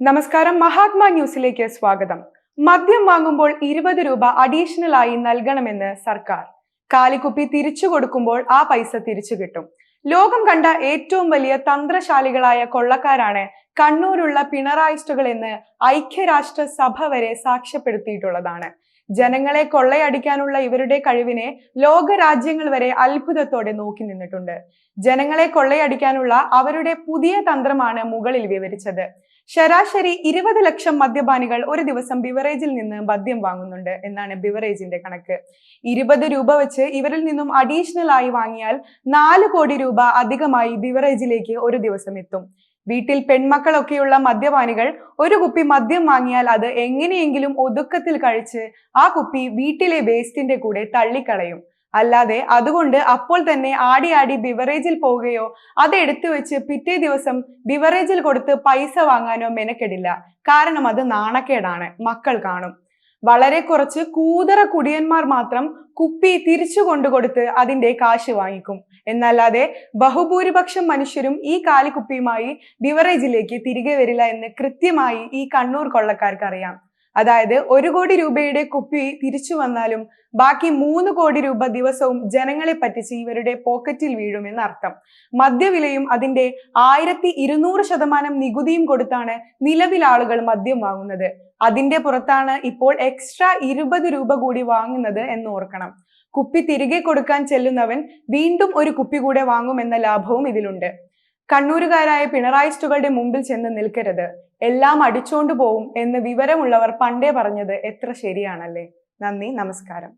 നമസ്കാരം. മഹാത്മാ ന്യൂസിലേക്ക് സ്വാഗതം. മദ്യം വാങ്ങുമ്പോൾ ഇരുപത് രൂപ അഡീഷണൽ ആയി നൽകണമെന്ന് സർക്കാർ. കാലിക്കുപ്പി തിരിച്ചു കൊടുക്കുമ്പോൾ ആ പൈസ തിരിച്ചു കിട്ടും. ലോകം കണ്ട ഏറ്റവും വലിയ തന്ത്രശാലികളായ കൊള്ളക്കാരാണ് കണ്ണൂരുള്ള പിണറായിസ്റ്റുകൾ എന്ന് ഐക്യരാഷ്ട്ര സഭ വരെ സാക്ഷ്യപ്പെടുത്തിയിട്ടുള്ളതാണ്. ജനങ്ങളെ കൊള്ളയടിക്കാനുള്ള ഇവരുടെ കഴിവിനെ ലോകരാജ്യങ്ങൾ വരെ അത്ഭുതത്തോടെ നോക്കി നിന്നിട്ടുണ്ട്. ജനങ്ങളെ കൊള്ളയടിക്കാനുള്ള അവരുടെ പുതിയ തന്ത്രമാണ് മുകളിൽ വിവരിച്ചത്. ശരാശരി ഇരുപത് ലക്ഷം മദ്യപാനികൾ ഒരു ദിവസം ബിവറേജിൽ നിന്ന് മദ്യം വാങ്ങുന്നുണ്ട് എന്നാണ് ബിവറേജിന്റെ കണക്ക്. ഇരുപത് രൂപ വെച്ച് ഇവരിൽ നിന്നും അഡീഷണൽ ആയി വാങ്ങിയാൽ നാല് കോടി രൂപ അധികമായി ബിവറേജിലേക്ക് ഒരു ദിവസം എത്തും. വീട്ടിൽ പെൺമക്കളൊക്കെയുള്ള മദ്യപാനികൾ ഒരു കുപ്പി മദ്യം വാങ്ങിയാൽ അത് എങ്ങനെയെങ്കിലും ഒതുക്കത്തിൽ കഴിച്ച് ആ കുപ്പി വീട്ടിലെ വേസ്റ്റിന്റെ കൂടെ തള്ളിക്കളയും. അല്ലാതെ അതുകൊണ്ട് അപ്പോൾ തന്നെ ആടി ആടി ബിവറേജിൽ പോവുകയോ അത് എടുത്തു വെച്ച് പിറ്റേ ദിവസം ബിവറേജിൽ കൊടുത്ത് പൈസ വാങ്ങാനോ മെനക്കെടില്ല. കാരണം അത് നാണക്കേടാണ്. മക്കൾ കാണും. വളരെ കുറച്ച് കൂതറ കുടിയന്മാർ മാത്രം കുപ്പി തിരിച്ചു കൊണ്ടുകൊടുത്ത് അതിന്റെ കാശ് വാങ്ങിക്കും. എന്നല്ലാതെ ബഹുഭൂരിപക്ഷം മനുഷ്യരും ഈ കാലിക്കുപ്പിയുമായി ബിവറേജിലേക്ക് തിരികെ വരില്ല എന്ന് കൃത്യമായി ഈ കണ്ണൂർ കൊള്ളക്കാർക്ക് അറിയാം അതായത് ഒരു കോടി രൂപയുടെ കുപ്പി തിരിച്ചു വന്നാലും ബാക്കി മൂന്ന് കോടി രൂപ ദിവസവും ജനങ്ങളെ പറ്റിച്ച് ഇവരുടെ പോക്കറ്റിൽ വീഴുമെന്ന് അർത്ഥം. മദ്യവിലയും അതിന്റെ ആയിരത്തി ഇരുന്നൂറ് ശതമാനം നികുതിയും കൊടുത്താണ് നിലവിൽ ആളുകൾ മദ്യം വാങ്ങുന്നത്. അതിന്റെ പുറത്താണ് ഇപ്പോൾ എക്സ്ട്രാ ഇരുപത് രൂപ കൂടി വാങ്ങുന്നത് എന്ന് ഓർക്കണം. കുപ്പി തിരികെ കൊടുക്കാൻ ചെല്ലുന്നവൻ വീണ്ടും ഒരു കുപ്പി കൂടെ വാങ്ങുമെന്ന ലാഭവും ഇതിലുണ്ട്. കണ്ണൂരുകാരായ പിണറായിസ്റ്റുകളുടെ മുമ്പിൽ ചെന്ന് നിൽക്കരുത്. എല്ലാം അടിച്ചോണ്ടു പോവും എന്ന് വിവരമുള്ളവർ പണ്ടേ പറഞ്ഞത് എത്ര ശരിയാണല്ലേ? നന്ദി നമസ്കാരം.